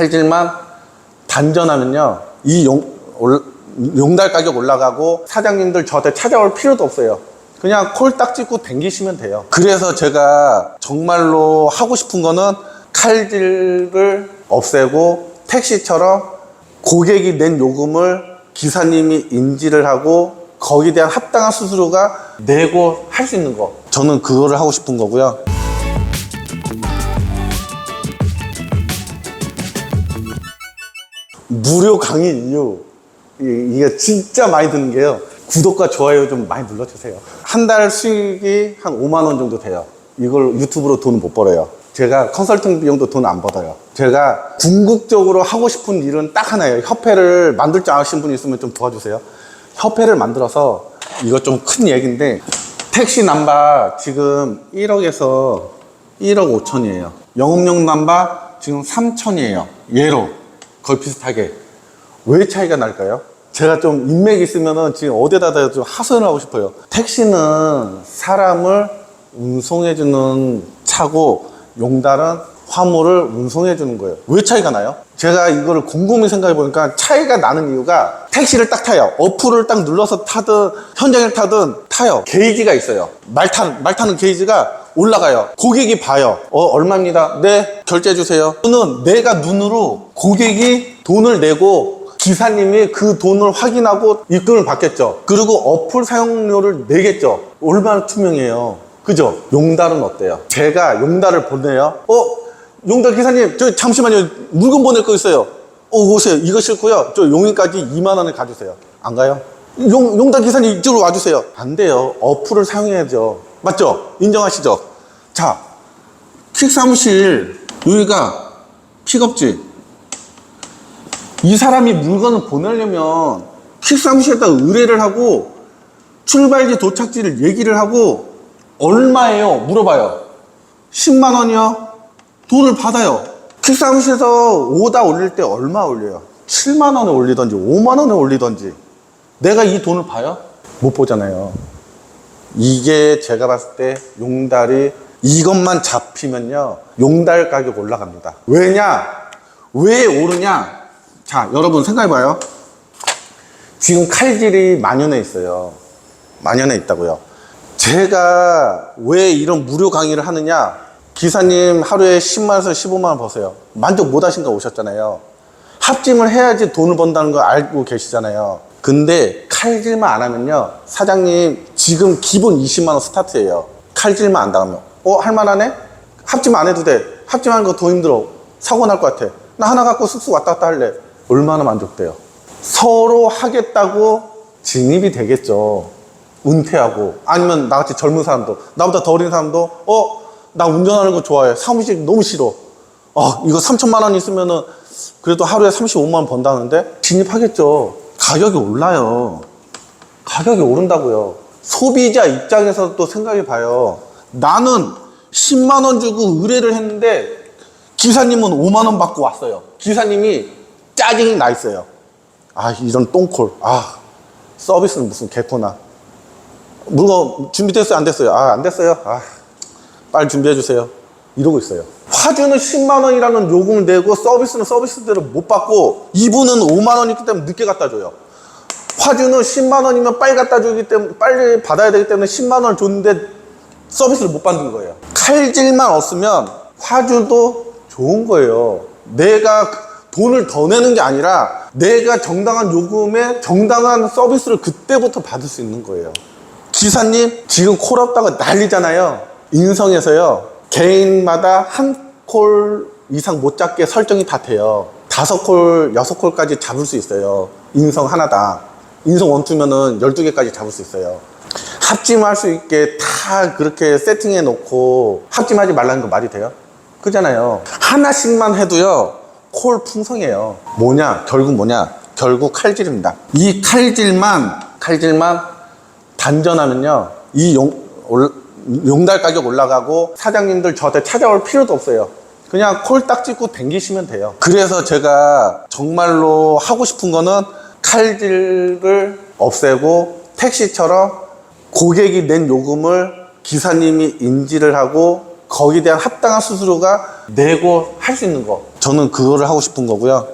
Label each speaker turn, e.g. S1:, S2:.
S1: 칼질만 단전하면요. 이 용, 올- 용달 가격 올라가고 사장님들 저한테 찾아올 필요도 없어요. 그냥 콜딱 찍고 댕기시면 돼요. 그래서 제가 정말로 하고 싶은 거는 칼질을 없애고 택시처럼 고객이 낸 요금을 기사님이 인지를 하고 거기에 대한 합당한 수수료가 내고 할 수 있는 거. 저는 그거를 하고 싶은 거고요. 무료 강의 이- 이게 진짜 많이 드는 게요. 구독과 좋아요 좀 많이 눌러주세요. 한 달 수익이 한 5만 원 정도 돼요. 이걸 유튜브로 돈을 못 벌어요. 제가 컨설팅 비용도 돈 안 받아요. 제가 궁극적으로 하고 싶은 일은 딱 하나예요. 협회를 만들 줄 아시는 분 있으면 좀 도와주세요. 협회를 만들어서 이거 좀 큰 얘기인데 택시 남바 지금 1억에서 1억 5천이에요. 영업용 남바 지금 3천이에요. 얘로 거의 비슷하게 왜 차이가 날까요? 제가 좀 인맥이 있으면은 지금 어디에다 좀 하소연을 하고 싶어요. 택시는 사람을 운송해주는 차고 용달은 화물을 운송해 주는 거예요. 왜 차이가 나요? 제가 이거를 곰곰이 생각해 보니까 차이가 나는 이유가 택시를 딱 타요. 어플을 딱 눌러서 타든 현장을 타든 타요. 게이지가 있어요. 말 타는, 말 타는 게이지가 올라가요. 고객이 봐요. 어, 얼마입니다. 네, 결제해 주세요. 또는 내가 눈으로 고객이 돈을 내고 기사님이 그 돈을 확인하고 입금을 받겠죠. 그리고 어플 사용료를 내겠죠. 얼마나 투명해요. 그죠? 용달은 어때요? 제가 용달을 보내요. 어, 용달 기사님, 저 잠시만요. 물건 보낼 거 있어요. 어, 오세요. 이거 싫고요. 저 용인까지 2만 원을 가주세요. 안 가요? 용, 용달 기사님 이쪽으로 와주세요. 안 돼요. 어플을 사용해야죠. 맞죠? 인정하시죠? 자, 퀵 사무실 여기가 픽업지. 이 사람이 물건을 보내려면 퀵 사무실에다 의뢰를 하고 출발지 도착지를 얘기를 하고 얼마예요? 물어봐요. 10만 원이요? 돈을 받아요. 퀵 사무실에서 오다 올릴 때 얼마 올려요? 7만 원에 올리던지 5만 원에 올리던지 내가 이 돈을 봐요? 못 보잖아요. 이게 제가 봤을 때 용달이 이것만 잡히면요 용달 가격 올라갑니다 왜냐 왜 오르냐 자 여러분 생각해봐요 지금 칼질이 만연해 있어요 만연해 있다고요 제가 왜 이런 무료 강의를 하느냐 기사님 하루에 10만원에서 15만원 버세요 만족 못 하신가 오셨잖아요 합찜을 해야지 돈을 번다는 거 알고 계시잖아요. 근데 칼질만 안 하면요. 사장님 지금 기본 20만 원 스타트예요. 칼질만 안 당하면. 어, 할만하네? 합찜 안 해도 돼. 합찜하는 거 더 힘들어. 사고 날 것 같아. 나 하나 갖고 쑥쑥 왔다 갔다 할래. 얼마나 만족돼요. 서로 하겠다고 진입이 되겠죠. 은퇴하고. 아니면 나같이 젊은 사람도 나보다 더 어린 사람도 어 나 운전하는 거 좋아해. 사무실 너무 싫어. 아 이거 3천만 원 있으면은 그래도 하루에 35만 원 번다는데 진입하겠죠. 가격이 올라요. 가격이 오른다고요. 소비자 입장에서 또 생각해 봐요. 나는 10만 원 주고 의뢰를 했는데 기사님은 5만 원 받고 왔어요. 기사님이 짜증이 나 있어요 아 이런 똥콜 아 서비스는 무슨 개코나 물건 준비됐어요? 안 됐어요? 아, 안 됐어요? 아, 빨리 준비해 주세요. 이러고 있어요. 화주는 10만 원이라는 요금을 내고 서비스는 서비스대로 못 받고 이분은 5만 원이기 때문에 늦게 갖다 줘요. 화주는 10만 원이면 빨리 갖다 주기 때문에 빨리 받아야 되기 때문에 10만 원을 줬는데 서비스를 못 받는 거예요. 칼질만 없으면 화주도 좋은 거예요. 내가 돈을 더 내는 게 아니라 내가 정당한 요금에 정당한 서비스를 그때부터 받을 수 있는 거예요. 기사님 지금 콜 없다고 난리잖아요. 인성에서요. 개인마다 한 콜 이상 못 잡게 설정이 다 돼요. 다섯 콜 여섯 콜까지 잡을 수 있어요. 인성 하나다. 인성 원투면은 12개까지 잡을 수 있어요. 합찜할 수 있게 다 그렇게 세팅해 놓고 합찜하지 말라는 거 말이 돼요? 그잖아요. 하나씩만 해도요 콜 풍성해요. 뭐냐? 결국 뭐냐? 결국 칼질입니다. 이 칼질만 칼질만 단전하면요 이 용, 올- 용달 가격 올라가고 사장님들 저한테 찾아올 필요도 없어요. 그냥 콜 딱 찍고 댕기시면 돼요. 그래서 제가 정말로 하고 싶은 거는 칼질을 없애고 택시처럼 고객이 낸 요금을 기사님이 인지를 하고 거기에 대한 합당한 수수료가 내고 할 수 있는 거. 저는 그거를 하고 싶은 거고요.